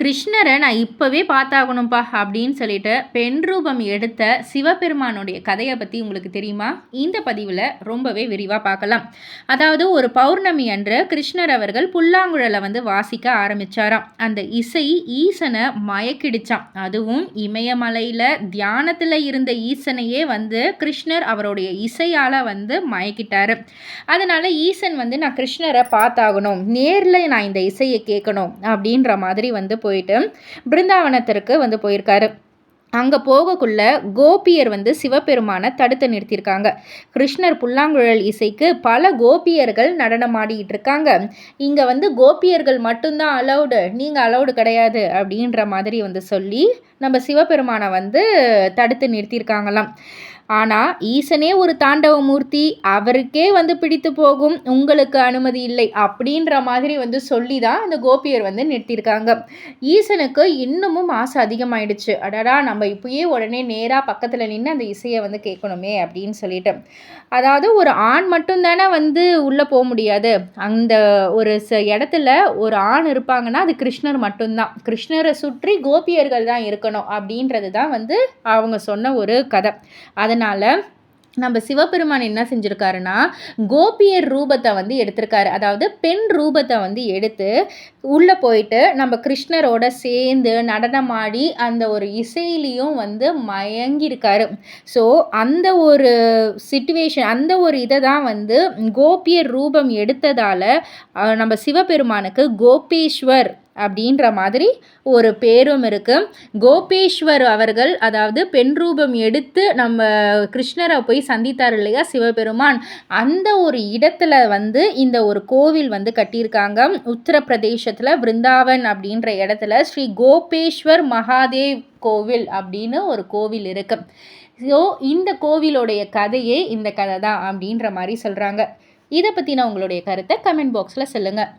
கிருஷ்ணரை நான் இப்போவே பார்த்தாகணும்ப்பா அப்படின்னு சொல்லிட்டு பெண் ரூபம் எடுத்த சிவபெருமானுடைய கதையை பற்றி உங்களுக்கு தெரியுமா? இந்த பதிவில் ரொம்பவே விரிவாக பார்க்கலாம். அதாவது ஒரு பௌர்ணமி அன்று கிருஷ்ணர் அவர்கள் புல்லாங்குழலை வந்து வாசிக்க ஆரம்பித்தாராம் அந்த இசை ஈசனை மயக்கிடிச்சான் அதுவும் இமயமலையில் தியானத்தில் இருந்த ஈசனையே வந்து கிருஷ்ணர் அவருடைய இசையால் வந்து மயக்கிட்டார். அதனால் ஈசன் வந்து நான் கிருஷ்ணரை பார்த்தாகணும். நேரில் நான் இந்த இசையை கேட்கணும். அப்படின்ற மாதிரி வந்து போயிட்டு பிருந்தாவனத்திற்கு வந்து போயிருக்காரு. அங்கே போகக்குள்ள கோபியர் வந்து சிவபெருமானை தடுத்து நிறுத்தியிருக்காங்க. கிருஷ்ணர் புல்லாங்குழல் இசைக்கு பல கோபியர்கள் நடனமாடிக்கிட்டு இருக்காங்க. இங்கே வந்து கோபியர்கள் மட்டும்தான் அலௌடு நீங்கள் அலௌடு கிடையாது அப்படின்ற மாதிரி வந்து சொல்லி நம்ம சிவபெருமானை வந்து தடுத்து நிறுத்தியிருக்காங்களாம். ஆனால் ஈசனே ஒரு தாண்டவ மூர்த்தி அவருக்கே வந்து பிடித்து போகும் உங்களுக்கு அனுமதி இல்லை அப்படின்ற மாதிரி வந்து சொல்லி தான் அந்த கோபியர் வந்து நிறுத்தியிருக்காங்க. ஈசனுக்கு இன்னமும் ஆசை அதிகமாயிடுச்சு. அடடா நம்ம இப்பயே உடனே நேராக பக்கத்தில் நின்று அந்த இசையை வந்து கேட்கணுமே அப்படின்னு சொல்லிட்டு. அதாவது ஒரு ஆண் மட்டும்தானே வந்து உள்ளே போக முடியாது. அந்த ஒரு ச இடத்துல ஒரு ஆண் இருப்பாங்கன்னா அது கிருஷ்ணர் மட்டும்தான். கிருஷ்ணரை சுற்றி கோபியர்கள் தான் இருக்கணும் அப்படின்றது தான் வந்து அவங்க சொன்ன ஒரு கதை. அதன் அதனால் நம்ம சிவபெருமான் என்ன செஞ்சுருக்காருன்னா கோபியர் ரூபத்தை வந்து எடுத்திருக்காரு. அதாவது பெண் ரூபத்தை வந்து எடுத்து உள்ளே போயிட்டு நம்ம கிருஷ்ணரோட சேர்ந்து நடனமாடி அந்த ஒரு இசையிலையும் வந்து மயங்கியிருக்காரு. ஸோ அந்த ஒரு சுச்சுவேஷன் அந்த ஒரு இதை தான் வந்து கோபியர் ரூபம் எடுத்ததால் நம்ம சிவபெருமானுக்கு கோபேஸ்வர் அப்படின்ற மாதிரி ஒரு பேரும் இருக்குது கோபேஸ்வர் அவர்கள் அதாவது பெண் ரூபம் எடுத்து நம்ம கிருஷ்ணரை போய் சந்தித்தார் இல்லையா சிவபெருமான் அந்த ஒரு இடத்துல வந்து இந்த ஒரு கோவில் வந்து கட்டியிருக்காங்க. உத்தரப்பிரதேசத்தில் பிருந்தாவன் அப்படின்ற இடத்துல ஸ்ரீ கோபேஸ்வர் மகாதேவ் கோவில் அப்படின்னு ஒரு கோவில் இருக்குது ஸோ இந்த கோவிலோடைய கதையே இந்த கதை தான் அப்படின்ற மாதிரி சொல்கிறாங்க இதை பற்றின உங்களுடைய கருத்தை கமெண்ட் பாக்ஸில் சொல்லுங்கள்